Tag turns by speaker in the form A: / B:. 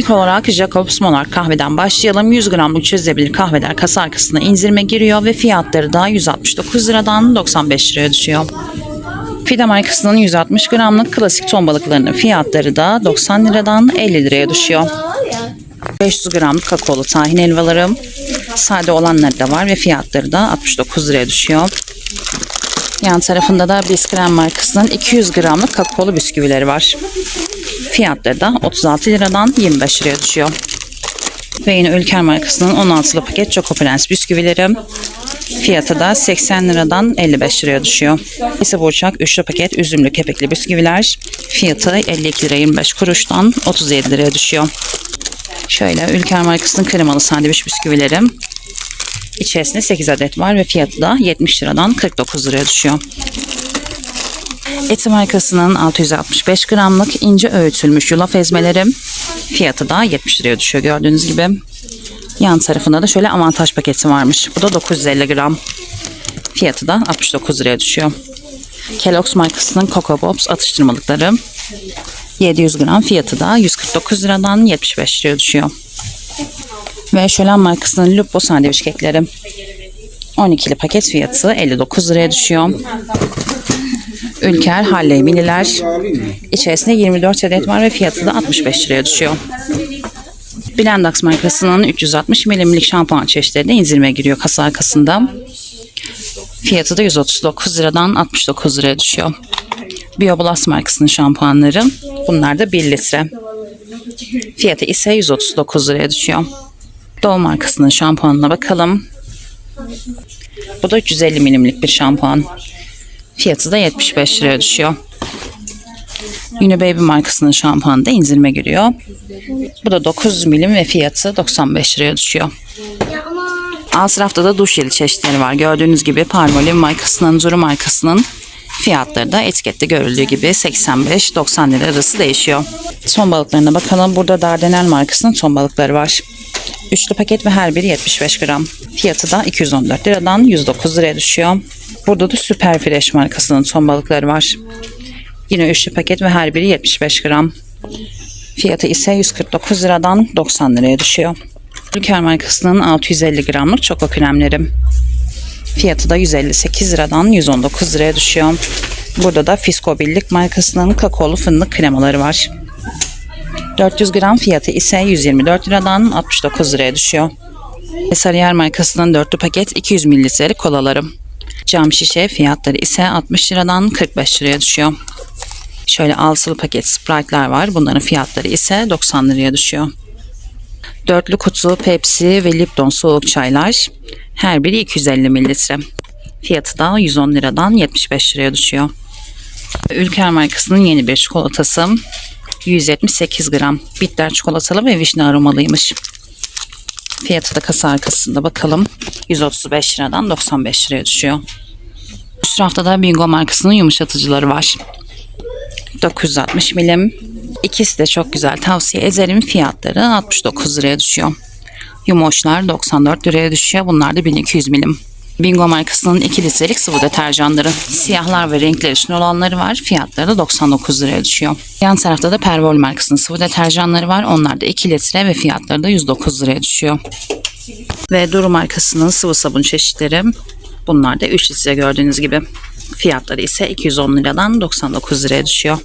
A: İlk olarak Jacobs Monarch kahveden başlayalım. 100 gramlık çözülebilir kahveler kasa arkasına indirime giriyor ve fiyatları da 169 liradan 95 liraya düşüyor. Fide markasının 160 gramlık klasik ton balıklarının fiyatları da 90 liradan 50 liraya düşüyor. 500 gramlık kakaolu tahin helvalarım. Sade olanları da var ve fiyatları da 69 liraya düşüyor. Yan tarafında da Biskrem markasının 200 gramlık kakaolu bisküvileri var. Fiyatları da 36 liradan 25 liraya düşüyor. Ve yine Ülker markasının 16'lı paket Choco Prens bisküvileri. Fiyatı da 80 liradan 55 liraya düşüyor. Ise Burçak üçlü paket üzümlü kepekli bisküviler. Fiyatı 52 lira 25 kuruştan 37 liraya düşüyor. Şöyle Ülker markasının kremalı sandviç bisküvileri. İçerisinde 8 adet var ve fiyatı da 70 liradan 49 liraya düşüyor. Eti markasının 665 gramlık ince öğütülmüş yulaf ezmeleri. Fiyatı da 70 liraya düşüyor gördüğünüz gibi. Yan tarafında da şöyle avantaj paketi varmış. Bu da 950 gram. Fiyatı da 69 liraya düşüyor. Kellogg's markasının Coco Pops atıştırmalıkları. 700 gram fiyatı da 149 liradan 75 liraya düşüyor. Ve Şölen markasının Lupo sandviç kekleri. 12'li paket fiyatı 59 liraya düşüyor. Ülker Halley miniler. İçerisinde 24 adet var ve fiyatı da 65 liraya düşüyor. Blendax markasının 360 milimlik şampuan çeşitleri de indirime giriyor kasa arkasında. Fiyatı da 139 liradan 69 liraya düşüyor. BioBlast markasının şampuanları. Bunlar da 1 litre. Fiyatı ise 139 liraya düşüyor. Dol markasının şampuanına bakalım. Bu da 350 milimlik bir şampuan. Fiyatı da 75 liraya düşüyor. Yine markasının şampuanı da indirime giriyor. Bu da 9 milim ve fiyatı 95 liraya düşüyor. Alt tarafta da duş jeli çeşitleri var. Gördüğünüz gibi Palmolive markasının, Zuru markasının fiyatları da etikette görüldüğü gibi 85-90 lira arası değişiyor. Ton balıklarına bakalım. Burada Dardanel markasının ton balıkları var. Üçlü paket ve her biri 75 gram. Fiyatı da 214 liradan 109 liraya düşüyor. Burada da Super Fresh markasının ton balıkları var. Yine üçlü paket ve her biri 75 gram. Fiyatı ise 149 liradan 90 liraya düşüyor. Ülker markasının 650 gramlık çoko kremleri. Fiyatı da 158 liradan 119 liraya düşüyor. Burada da Fisko Birlik markasının kakaolu fındık kremaları var. 400 gram fiyatı ise 124 liradan 69 liraya düşüyor. Ve markasının dörtlü paket 200 mililitrelik kolaları. Cam şişe fiyatları ise 60 liradan 45 liraya düşüyor. Şöyle altılı paket Sprite'lar var. Bunların fiyatları ise 90 liraya düşüyor. Dörtlü kutu Pepsi ve Lipton soğuk çaylar. Her biri 250 mililitre. Fiyatı da 110 liradan 75 liraya düşüyor. Ülker markasının yeni bir çikolatası. 178 gram. Bitter çikolatalı ve vişne aromalıymış. Fiyatı da kasa arkasında bakalım. 135 liradan 95 liraya düşüyor. Üst rafta da Bingo markasının yumuşatıcıları var. 960 milim. İkisi de çok güzel tavsiye ederim. Fiyatları 69 liraya düşüyor. Yumoşlar 94 liraya düşüyor. Bunlar da 1200 milim. Bingo markasının 2 litrelik sıvı deterjanları. Siyahlar ve renkler için olanları var. Fiyatları da 99 liraya düşüyor. Yan tarafta da Pervol markasının sıvı deterjanları var. Onlar da 2 litre ve fiyatları da 109 liraya düşüyor. Ve Duru markasının sıvı sabun çeşitleri. Bunlar da 3 litre gördüğünüz gibi. Fiyatları ise 210 liradan 99 liraya düşüyor.